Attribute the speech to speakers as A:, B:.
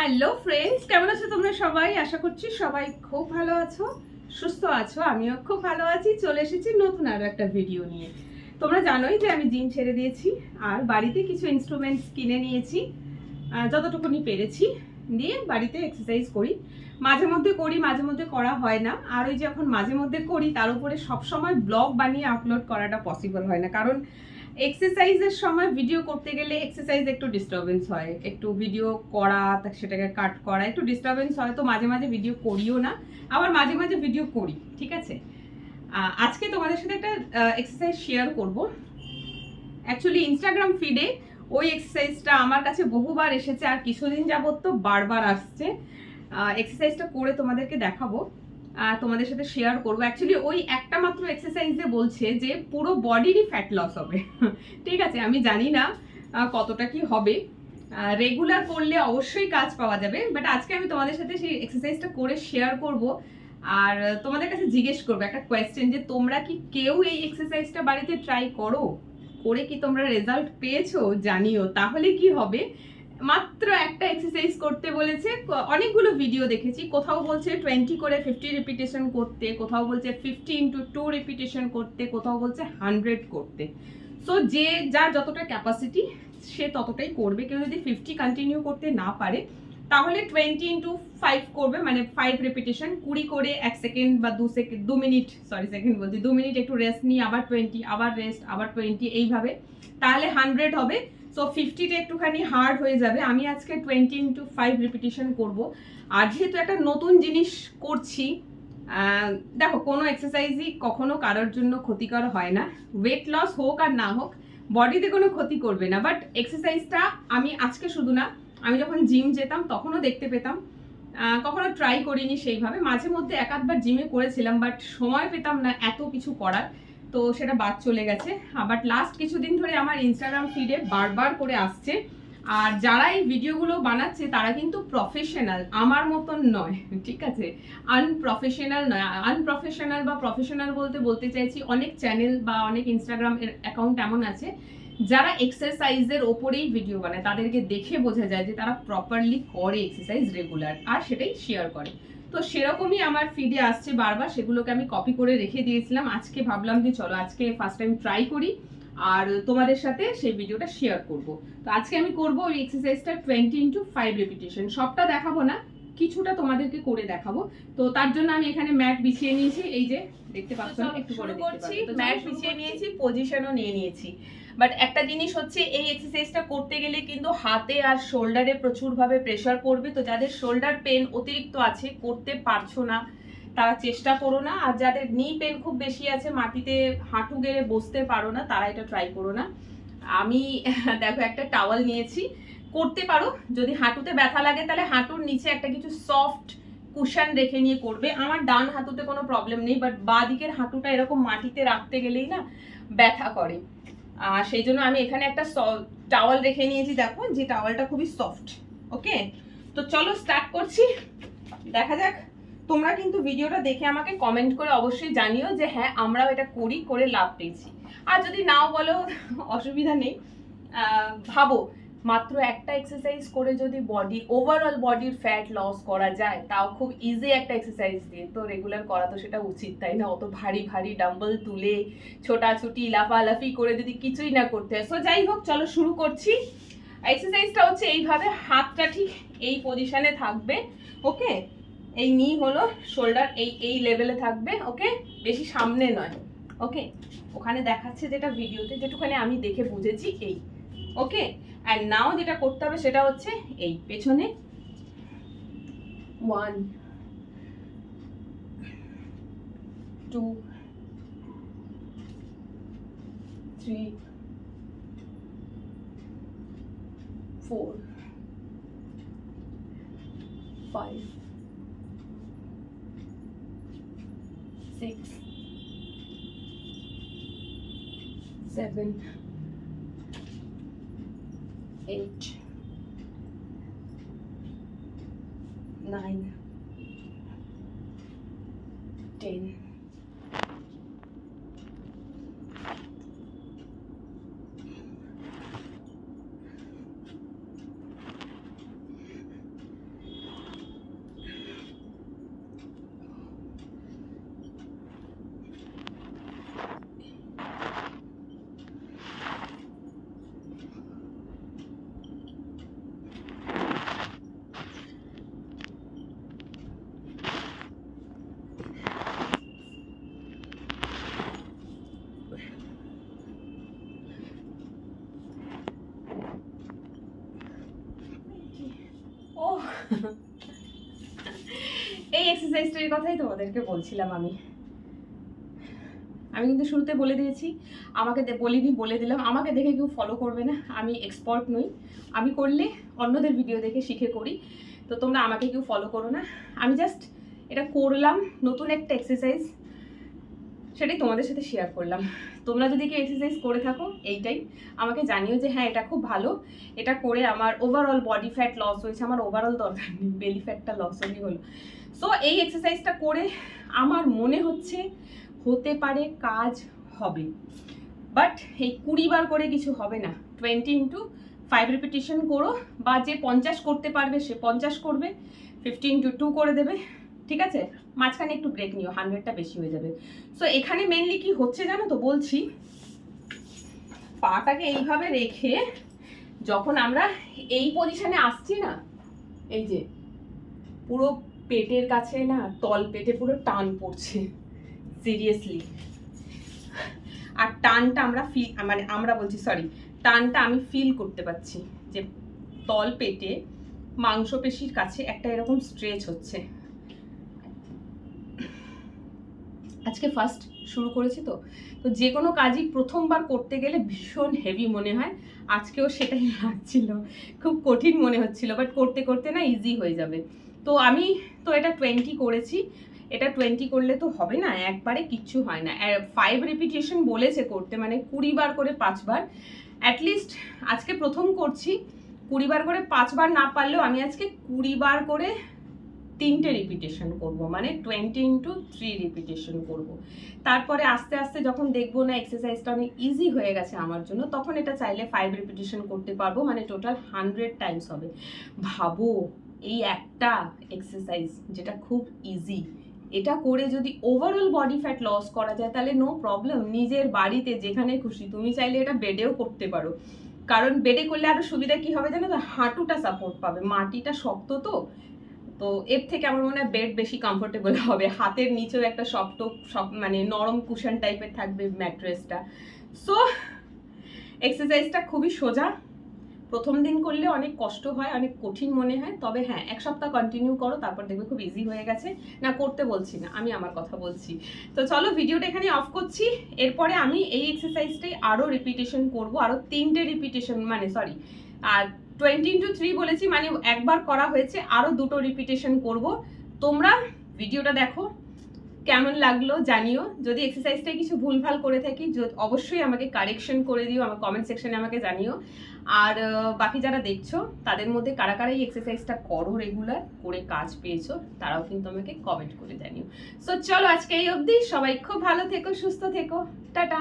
A: Hello friends কেমন আছো তোমরা সবাই? আশা করছি সবাই খুব ভালো আছো, সুস্থ আছো, আমিও খুব ভালো আছি। চলে এসেছি নতুন আরও একটা ভিডিও নিয়ে। তোমরা জানোই যে আমি জিম ছেড়ে দিয়েছি, আর বাড়িতে কিছু ইনস্ট্রুমেন্টস কিনে নিয়েছি যতটুকুনি পেরেছি, দিয়ে বাড়িতে এক্সারসাইজ করি। মাঝে মধ্যে করি, মাঝে মধ্যে করা হয় না। আর ওই যখন মাঝে মধ্যে করি, তার উপরে সবসময় ব্লগ বানিয়ে আপলোড করাটা পসিবল হয় না। কারণ এক্সারসাইজের সময় ভিডিও করতে গেলে এক্সারসাইজ একটু ডিস্টারবেন্স হয়। একটু ভিডিও করা সেটাকে কাট করা, একটু ডিস্টারবেন্স হয় তো মাঝে মাঝে ভিডিও করিও না, আবার মাঝে মাঝে ভিডিও করি, ঠিক আছে? আজকে তোমাদের সাথে একটা এক্সারসাইজ শেয়ার করব। অ্যাকচুয়ালি ইনস্টাগ্রাম ফিডে ওই এক্সারসাইজটা আমার কাছে বহুবার এসেছে আর কিছুদিন যাবত তো বারবার আসছে। এক্সারসাইজটা করে তোমাদেরকে দেখাবো। তোমাদের সাথে শেয়ার করব। অ্যাকচুয়ালি ওই একটা মাত্র এক্সারসাইজে বলছে যে পুরো বডিরই ফ্যাট লস হবে। ঠিক আছে, আমি জানি না কতটা কি হবে। রেগুলার করলে অবশ্যই কাজ পাওয়া যাবে বাট আজকে আমি তোমাদের সাথে সেই এক্সারসাইজটা করে শেয়ার করব। আর তোমাদের কাছে জিজ্ঞেস করব একটা কোয়েশ্চেন যে তোমরা কি কেউ এই এক্সারসাইজটা বাড়িতে ট্রাই করো? করে কি তোমরা রেজাল্ট পেয়েছ? জানিও। তাহলে কি হবে? মাত্র একটা এক্সারসাইজ করতে বলেছে। অনেকগুলো ভিডিও দেখেছি। কোথাও বলছে টোয়েন্টি করে ফিফটি রিপিটেশন করতে, কোথাও বলছে ফিফটি ইন্টু টু রিপিটেশন করতে, কোথাও বলছে হান্ড্রেড করতে। সো যে যার যতটা ক্যাপাসিটি সে ততটাই করবে। কেউ যদি ফিফটি কন্টিনিউ করতে না পারে, তাহলে টোয়েন্টি ইন্টু ফাইভ করবে। মানে ফাইভ রেপিটেশন কুড়ি করে এক সেকেন্ড বা দু সেকেন্ড দু মিনিট সরি সেকেন্ড বলছি, দু মিনিট একটু রেস্ট নিয়ে আবার টোয়েন্টি আবার রেস্ট আবার টোয়েন্টি এইভাবে। তাহলে হান্ড্রেড হবে। সো ফিফটিটা একটুখানি হার্ড হয়ে যাবে। আমি আজকে টোয়েন্টি ইন্টু ফাইভ রিপিটেশন করব। আর যেহেতু একটা নতুন জিনিস করছি দেখো, কোনো এক্সারসাইজই কখনো কারোর জন্য ক্ষতিকর হয় না। ওয়েট লস হোক আর না হোক বডিতে কোনো ক্ষতি করবে না। বাট এক্সারসাইজটা আমি আজকে শুধু না, আমি যখন জিম যেতাম তখনও দেখতে পেতাম। কখনো ট্রাই করিনি সেইভাবে। মাঝে মধ্যে এক আধবার জিমে করেছিলাম বাট সময় পেতাম না এত কিছু করার। তো সেটা বাদ চলে গেছে। বাট লাস্ট কিছুদিন ধরে আমার ইনস্টাগ্রাম ফিডে বারবার করে আসছে। আর যারা এই ভিডিওগুলো বানাচ্ছে, তারা কিন্তু প্রফেশনাল আমার মতন নয়, ঠিক আছে? আনপ্রফেশনাল নয় আনপ্রফেশনাল বা প্রফেশনাল বলতে বলতে চাইছি অনেক চ্যানেল বা অনেক ইনস্টাগ্রাম অ্যাকাউন্ট এমন আছে, যারা এক্সারসাইজের ওপরেই ভিডিও বানায়। তাদেরকে দেখে বোঝা যায় যে তারা প্রপারলি করে এক্সারসাইজ রেগুলার আর সেটাই শেয়ার করে। তো সেরকমই আমার ফিডে আসছে বারবার সেগুলোকে আমি কপি করে রেখে দিয়েছিলাম। আজকে ভাবলাম যে চলো আজকে ফার্স্ট টাইম ট্রাই করি আর তোমাদের সাথে সেই ভিডিওটা শেয়ার করব। তো আজকে আমি করব ওই এক্সারসাইজটা টোয়েন্টি ইন্টু ফাইভ রেপিটেশন সবটা দেখাবো না কিছুটা তোমাদেরকে করে দেখাবো। তো তার জন্য আমি এখানে ম্যাট বিছিয়ে নিয়েছি। এই যে দেখতে পাচ্ছ? একটু পরে করছি। ম্যাট বিছিয়ে নিয়েছি পজিশনও নিয়ে নিয়েছি। বাট একটা জিনিস হচ্ছে এই এক্সারসাইজটা করতে গেলে কিন্তু হাতে আর শোল্ডারে প্রচুরভাবে প্রেশার পড়বে। তো যাদের শোল্ডার পেন অতিরিক্ত আছে, করতে পারছ না, তারা চেষ্টা করো না। আর যাদের নি পেন খুব বেশি আছে, মাটিতে হাঁটু গেড়ে বসতে পারো না, তারা এটা ট্রাই করো না। আমি, দেখো একটা টাওয়াল নিয়েছি। করতে পারো, যদি হাঁটুতে ব্যথা লাগে তাহলে হাঁটুর নিচে একটা কিছু সফট কুশন রেখে নিয়ে করবে। আমার ডান হাঁটুতে কোনো প্রবলেম নেই বাট বাঁ দিকের হাঁটুটা এরকম মাটিতে রাখতে গেলেই না ব্যথা করে। আর সেই জন্য আমি এখানে একটা টাওয়াল রেখে নিয়েছি, দেখো, যে টাওয়ালটা খুবই সফট ওকে তো চলো স্টার্ট করছি। দেখা যাক, তোমরা কিন্তু ভিডিওটা দেখে আমাকে কমেন্ট করে অবশ্যই জানিও যে হ্যাঁ আমরাও এটা করি, করে লাভ পেয়েছি। আর যদি নাও বলো, অসুবিধা নেই। ভাবো মাত্র একটা এক্সারসাইজ করে যদি বডি ওভারঅল বডির ফ্যাট লস করা যায়, তাও খুব ইজি একটা এক্সারসাইজ দিয়ে। তো রেগুলার করা তো সেটা উচিত, তাই না? অত ভারী ভারী ডাম্বল তুলে, ছোটাছুটি, লাফালাফি করে যদি কিছুই না করতে হয়। সো যাই হোক, চলো শুরু করছি। এক্সারসাইজটা হচ্ছে এইভাবে, হাতটা ঠিক এই পজিশনে থাকবে ওকে এই নি হলো শোল্ডার এই এই লেভেলে থাকবে ওকে বেশি সামনে নয় ওকে ওখানে দেখাচ্ছে যেটা ভিডিওতে যেটুখানি আমি দেখে বুঝেছি এই ওকে অ্যান্ড নাও যেটা করতে হবে সেটা হচ্ছে এই পেছনে one two three four five six, seven, eight, nine, ten, এই এক্সারসাইজটার কথাই তোমাদেরকে বলছিলাম আমি। আমি কিন্তু শুরুতে বলে দিয়েছি, আমাকে বলিনি, বলে দিলাম। আমাকে দেখে কেউ ফলো করবে না। আমি এক্সপার্ট নই। আমি করলে অন্যদের ভিডিও দেখে শিখে করি। তো তোমরা আমাকে কেউ ফলো করো না। আমি জাস্ট এটা করলাম নতুন একটা এক্সারসাইজ সেটাই তোমাদের সাথে শেয়ার করলাম। তোমরা যদি কেউ এক্সারসাইজ করে থাকো, এইটাই। আমাকে জানিও যে হ্যাঁ এটা খুব ভালো। এটা করে আমার ওভারঅল বডি ফ্যাট লস হয়েছে। আমার ওভারঅল দরকার নেই বেলি ফ্যাটটা লস হলেই হলো। সো এই এক্সারসাইজটা করে আমার মনে হচ্ছে হতে পারে কাজ হবে। বাট এই কুড়ি বার করে কিছু হবে না। টোয়েন্টি ইন্টু ফাইভ রিপিটেশন করো বা যে পঞ্চাশ করতে পারবে, সে পঞ্চাশ করবে ফিফটি ইন্টু টু করে দেবে। ঠিক আছে? মাঝখানে একটু ব্রেক নিও হান্ড্রেডটা বেশি হয়ে যাবে। সো এখানে মেনলি কি হচ্ছে জানো তো বলছি, পাটাকে এইভাবে রেখে যখন আমরা এই পজিশনে আসছি না, এই যে পুরো পেটের কাছে না, তল পেটে পুরো টান পড়ছে সিরিয়াসলি আর টানটা আমরা ফিল মানে আমরা বলছি সরি টানটা আমি ফিল করতে পারছি যে তল পেটে মাংসপেশির কাছে একটা এরকম স্ট্রেচ হচ্ছে। আজকে ফার্স্ট শুরু করেছি তো। তো যে কোনো কাজই প্রথমবার করতে গেলে ভীষণ হেভি মনে হয়। আজকেও সেটাই লাগছিল। খুব কঠিন মনে হচ্ছিল বাট করতে করতে না ইজি হয়ে যাবে। তো আমি তো এটা টোয়েন্টি করেছি। এটা টোয়েন্টি করলে তো হবে না, একবারে কিচ্ছু হয় না। ফাইভ রিপিটেশন বলেছে করতে মানে কুড়ি বার করে পাঁচবার। অ্যাটলিস্ট আজকে প্রথম করছি। কুড়ি বার করে পাঁচবার না পারলেও আমি আজকে কুড়ি বার করে তিনটে রিপিটেশন করব মানে টোয়েন্টি ইন্টু থ্রি রিপিটেশন করব। তারপরে আস্তে আস্তে যখন দেখব না এক্সারসাইজটা অনেক ইজি হয়ে গেছে আমার জন্য, তখন এটা চাইলে ফাইভ রিপিটেশন করতে পারব মানে টোটাল হান্ড্রেড টাইমস হবে। ভাবো, এই একটা এক্সারসাইজ যেটা খুব ইজি এটা করে যদি ওভারঅল বডি ফ্যাট লস করা যায়, তাহলে নো প্রবলেম নিজের বাড়িতে যেখানে খুশি, তুমি চাইলে এটা বেডেও করতে পারো। কারণ বেডে করলে আরও সুবিধা কি হবে জানো তো? হাঁটুটা সাপোর্ট পাবে, মাটিটা শক্ত তো তো এর থেকে আমার মনে হয় বেড বেশি কমফোর্টেবল হবে। হাতের নিচেও একটা শক্ত সব মানে নরম কুশন টাইপের থাকবে ম্যাট্রেসটা সো এক্সারসাইজটা খুবই সোজা। প্রথম দিন করলে অনেক কষ্ট হয়, অনেক কঠিন মনে হয়। তবে হ্যাঁ এক সপ্তাহ কন্টিনিউ করো, তারপর দেখবে খুব ইজি হয়ে গেছে। না, করতে বলছি না, আমি আমার কথা বলছি। তো চলো ভিডিওটা এখানে অফ করছি। এরপরে আমি এই এক্সারসাইজটাই আরও রিপিটেশন করব আরও তিনটে রিপিটেশন মানে সরি আর টোয়েন্টি ইন্টু থ্রি বলেছি মানে একবার করা হয়েছে আরও দুটো রিপিটেশন করব। তোমরা ভিডিওটা দেখো, কেমন লাগল জানিও। যদি এক্সারসাইজটায় কিছু ভুলভাল করে থাকি অবশ্যই আমাকে কারেকশন করে দিও, আমার কমেন্ট সেকশনে আমাকে জানিও। আর বাকি যারা দেখছ, তাদের মধ্যে কারা কারা এই এক্সারসাইজটা করো রেগুলার করে কাজ পেয়েছ, তারাও কিন্তু আমাকে কমেন্ট করে জানিও। সো চলো আজকে এই অবধি, সবাই খুব ভালো থেকো, সুস্থ থেকো, টাটা।